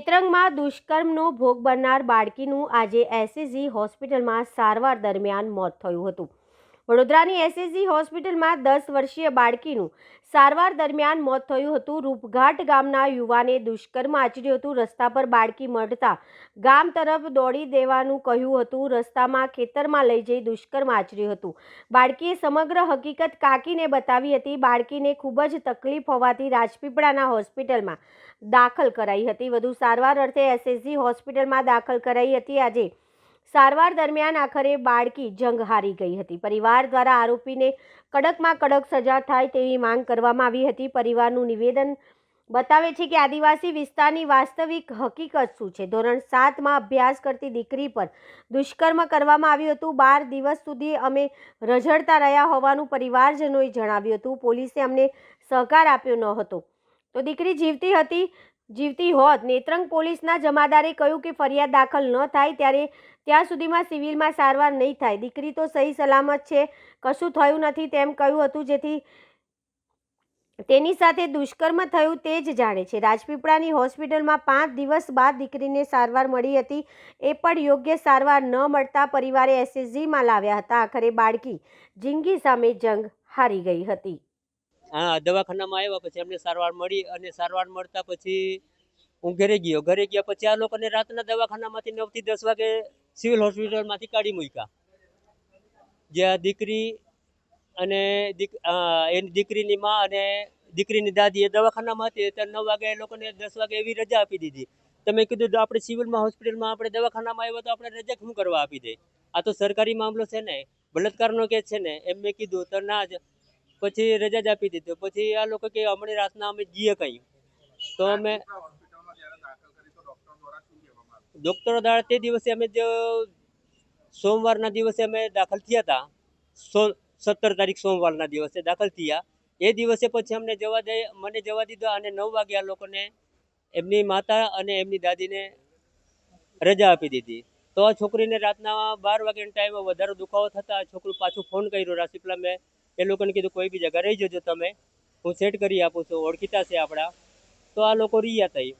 નેત્રંગમાં દુષ્કર્મનો ભોગ બનનાર બાળકીનું આજે એસએસજી હોસ્પિટલમાં સારવાર દરમિયાન મોત થયું હતું. વડોદરાની એસએસજી હોસ્પિટલમાં દસ વર્ષીય બાળકીનું સારવાર દરમિયાન મોત થયું હતું. રૂપઘાટ ગામના યુવાને દુષ્કર્મ આચર્યું હતું. રસ્તા પર બાળકી મળતા ગામ તરફ દોડી દેવાનું કહ્યું હતું. રસ્તામાં ખેતરમાં લઈ જઈ દુષ્કર્મ આચર્યું હતું. બાળકીએ સમગ્ર હકીકત કાકીને બતાવી હતી. બાળકીને ખૂબ જ તકલીફ હોવાથી રાજપીપળાના હોસ્પિટલમાં દાખલ કરાઈ હતી. વધુ સારવાર અર્થે એસએસજી હોસ્પિટલમાં દાખલ કરાઈ હતી. આજે સારવાર દરમિયાન આખરે બાળકી જંગ હારી ગઈ હતી. પરિવાર દ્વારા આરોપીને કડકમાં કડક સજા થાય તેવી માંગ કરવામાં આવી હતી. પરિવારનું નિવેદન બતાવે છે કે આદિવાસી વિસ્તારની વાસ્તવિક હકીકત શું છે? ધોરણ સાતમાં અભ્યાસ કરતી દીકરી પર દુષ્કર્મ કરવામાં આવ્યું હતું. બાર દિવસ સુધી અમે રઝળતા રહ્યા હોવાનું પરિવારજનોએ જણાવ્યું હતું. પોલીસે અમને સહકાર આપ્યો ન હતો. તો દીકરી જીવતી હતી જીવતી હોત. નેત્રંગ પોલીસના જમાદારે કહ્યું કે ફરિયાદ દાખલ ન થાય ત્યારે ત્યાં સુધીમાં સિવિલમાં સારવાર નહીં થાય. દીકરી તો સહી સલામત છે, કશું થયું નથી તેમ કહ્યું હતું, જેથી તેની સાથે દુષ્કર્મ થયું તે જ જાણે છે. રાજપીપળાની હોસ્પિટલમાં પાંચ દિવસ બાદ દીકરીને સારવાર મળી હતી. એ પણ યોગ્ય સારવાર ન મળતા પરિવારે એસએસજીમાં લાવ્યા હતા. આખરે બાળકી જિંદગી સામે જંગ હારી ગઈ હતી. હા, દવાખાનામાં આવ્યા પછી અમને સારવાર મળી અને સારવાર મળતા પછી હું ઘરે ગયો. ઘરે ગયા પછી આ લોકોને રાતના દવાખાનામાંથી નવથી દસ વાગે સિવિલ હોસ્પિટલમાંથી કાઢી મૂક્યા. જ્યાં દીકરી અને એની દીકરીની માં અને દીકરીની દાદી એ દવાખાનામાં હતી ત્યારે નવ વાગે એ લોકોને દસ વાગે એવી રજા આપી દીધી. તમે કીધું આપણે સિવિલમાં, હોસ્પિટલમાં આપણે દવાખાનામાં આવ્યા તો આપણે રજા શું કરવા આપી દે? આ તો સરકારી મામલો છે ને. બળાત્કારનો કેસ છે ને. એમ મેં કીધું તો ના જ પછી રજા જ આપી દીધો. પછી આ લોકો કે હમણાં રાતના અમે જઈએ કઈ. તો અમે ડોક્ટરો દ્વારા તે દિવસે અમે જો સોમવારના દિવસે અમે દાખલ થયા હતા, સો સત્તર તારીખ સોમવારના દિવસે દાખલ થયા. એ દિવસે પછી અમને જવા દે, મને જવા દીધા અને નવ વાગે આ લોકોને એમની માતા અને એમની દાદીને રજા આપી દીધી. તો આ છોકરીને રાતના બાર વાગ્યાના ટાઈમે વધારે દુખાવો થતા છોકરું પાછું ફોન કર્યો. રાસીપલા મેં એ લોકોને કીધું, કોઈ બી જગ્યા રહી જજો તમે. હું સેટ કરી આપું છું. ઓળખીતા છે આપણા. તો આ લોકો રહ્યા થઈ.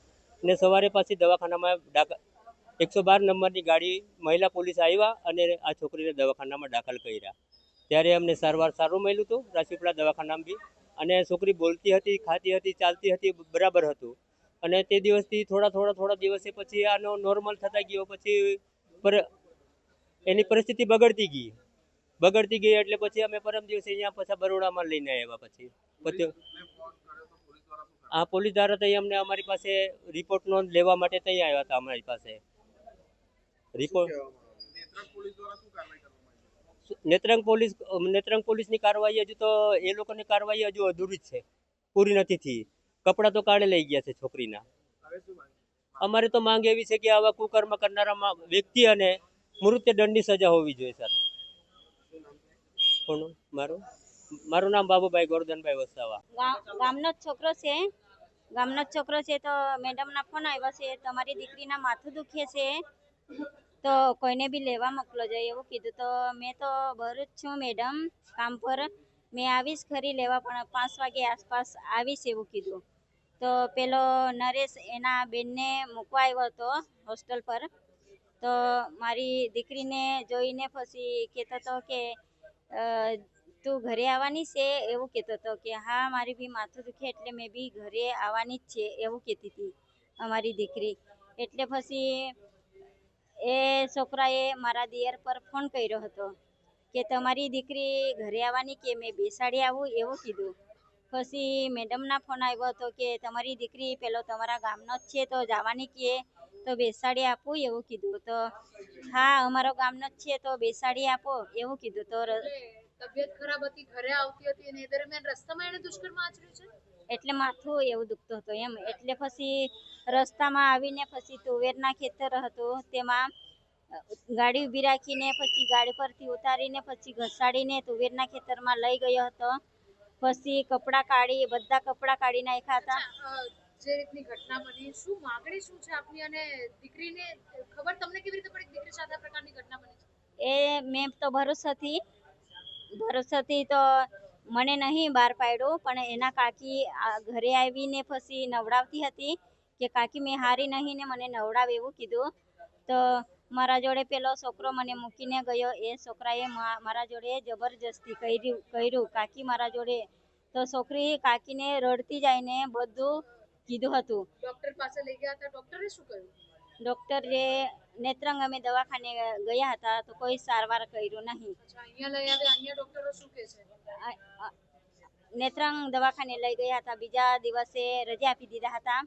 ને સવારે પાછી દવાખાનામાં દાખલ એકસો બાર નંબરની ગાડી મહિલા પોલીસ આવ્યા અને આ છોકરીને દવાખાનામાં દાખલ કર્યા. ત્યારે અમને સારવાર સારું મળ્યું હતું. રાજપીપળા દવાખાનામાં બી. અને છોકરી બોલતી હતી, ખાતી હતી, ચાલતી હતી, બરાબર હતું. અને તે દિવસથી થોડા થોડા થોડા દિવસે પછી આનો નોર્મલ થતા ગયો. પછી પર એની પરિસ્થિતિ બગડતી ગઈ. બગડતી ગઈ એટલે પછી અમે પરમ દિવસે અહીંયા પાછા બરોડામાં લઈને આવ્યા પછી. પછી આ પોલીસ દ્વારા તો અમને અમારી પાસે રિપોર્ટ નોંધ લેવા માટે તઈ આવ્યા હતા અમારી પાસે. રિપોર્ટ નેત્રંગ પોલીસ નેત્રંગ પોલીસની કાર્યવાહી હજુ તો એ લોકોની કાર્યવાહી હજુ અધૂરી જ છે. પૂરી નથી થઈ. કપડાં તો કાઢે લઈ ગયા છે છોકરીના. અમારે તો માંગ એવી છે કે આવા કુકર્મ કરનારા વ્યક્તિ અને મૃત્યુદંડની સજા હોવી જોઈએ સર. કોનું મારું? મારું નામ બાબુભાઈ ગોરધનભાઈ વસાવા. ગામનો છોકરો છે. ગામનો જ છોકરો છે તો મેડમના ફોન આવ્યો છે. તમારી દીકરીના માથું દુખે છે. તો કોઈને બી લેવા મોકલો જોઈએ એવું કીધું. તો મેં તો ભરું જ છું મેડમ, કામ પર. મેં આવીશ ખરી લેવા, પણ પાંચ વાગે આસપાસ આવીશ એવું કીધું. તો પેલો નરેશ એના બેનને મૂકવા આવ્યો હતો હોસ્ટેલ પર. તો મારી દીકરીને જોઈને પછી કહેતો હતો કે તું ઘરે આવવાની છે એવું કહેતો હતો કે, હા, મારી બી માથું દુખે એટલે મેં બી ઘરે આવવાની જ છે, એવું કહેતી હતી અમારી દીકરી. એટલે પછી એ છોકરાએ મારા દિયર પર ફોન કર્યો હતો કે, તમારી દીકરી ઘરે આવવાની કે મેં બેસાડી આવું? એવું કીધું. પછી મેડમના ફોન આવ્યો હતો કે, તમારી દીકરી પેલો તમારા ગામનો જ છે તો જવાની કે તો બેસાડી આપો એવું કીધું. તો હા અમારો ગામનો જ છે તો બેસાડી આપો એવું કીધું. તો તબિયત ખરાબ હતી ઘરે આવતી હતી અને એ દરમિયાન રસ્તામાં એને દુષ્કર્મ આચર્યું છે? એટલે માથું એવું દુખતો હતો એમ. એટલે પછી રસ્તામાં આવીને પછી તુવેરના ખેતર હતું તેમાં ગાડી ઊભી રાખીને પછી ગાડી પરથી ઉતારીને પછી ઘસાડીને તુવેરના ખેતરમાં લઈ ગયો હતો. પછી કપડાં કાઢી બધા કપડાં કાઢી નાખ્યા હતા. જે રીતની ઘટના બની, શું માંગણી શું છે આપની અને દીકરીને, ખબર તમને કેવી રીતે પડી દીકરી સાથે પ્રકારની ઘટના બની છે? એ મેં તો ભરોસાથી ભરોસાથી તો મને નહીં બહાર પાડ્યો, પણ એના કાકી ઘરે આવીને ફસી નવડાવતી હતી કે કાકી મેં હારી નહીં ને મને નવડાવે એવું કીધું. તો મારા જોડે પેલો છોકરો મને મૂકીને ગયો. એ છોકરાએ મારા જોડે જબરજસ્તી કર્યું કર્યું. કાકી મારા જોડે, તો છોકરી કાકીને રડતી જઈને બધું કીધું હતું. ડોક્ટર પાસે લઈ ગયા હતા. ડોક્ટરે શું કહ્યું ડોક્ટર જે નેત્રંગ અમે દવાખાને ગયા હતા તો કોઈ સારવાર કર્યું નહીં. અહીંયા લઈ આવ્યા અહીંયા ડોક્ટરો શું કહે છે? નેત્રંગ દવાખાને લઈ ગયા હતા. બીજા દિવસે રજા આપી દીધા હતા.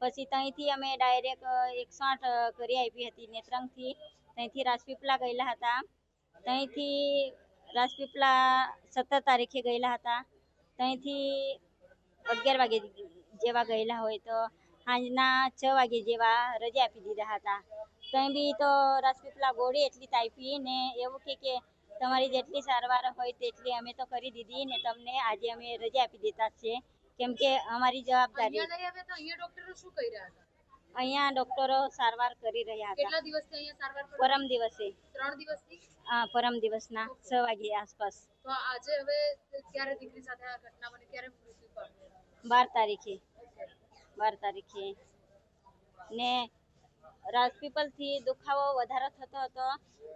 પછી ત્યાંથી અમે ડાયરેક્ટ એકસો આઠ કરી આપી હતી નેત્રંગથી. ત્યાંથી રાજપીપળા ગયેલા હતા. ત્યાંથી રાજપીપળા સત્તર તારીખે ગયેલા હતા. ત્યાંથી અગિયાર વાગે જેવા ગયેલા હોય તો સાંજના છ વાગે જેવા રજા આપી દીધા હતા. ત્યાં બી તો રસપીપલા ગોળી એટલી તાપી ને એવું કે કે તમારી જેટલી સારવાર હોય તેટલી અમે તો કરી દીધી ને તમને આજે અમે રજા આપી દેતા છે કેમ કે અમારી જવાબદારી અહીંયા ડોક્ટરો સારવાર કરી રહ્યા હતા? પરમ દિવસે. ત્રણ દિવસથી? હા પરમ દિવસના છ વાગે આસપાસ. તો આજે હવે ક્યારે દીકરી સાથે આ ઘટના બની? ક્યારે બાર તારીખે. બાર તારીખે. ને રાજપીપલથી દુખાવો વધારે થતો હતો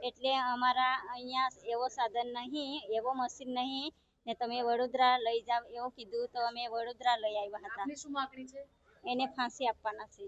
એટલે અમારા અહીંયા એવો સાધન નહીં એવો મશીન નહીં. ને તમે વડોદરા લઈ જાવ એવું કીધું તો અમે વડોદરા લઈ આવ્યા હતા. એને ફાંસી આપવાના છે.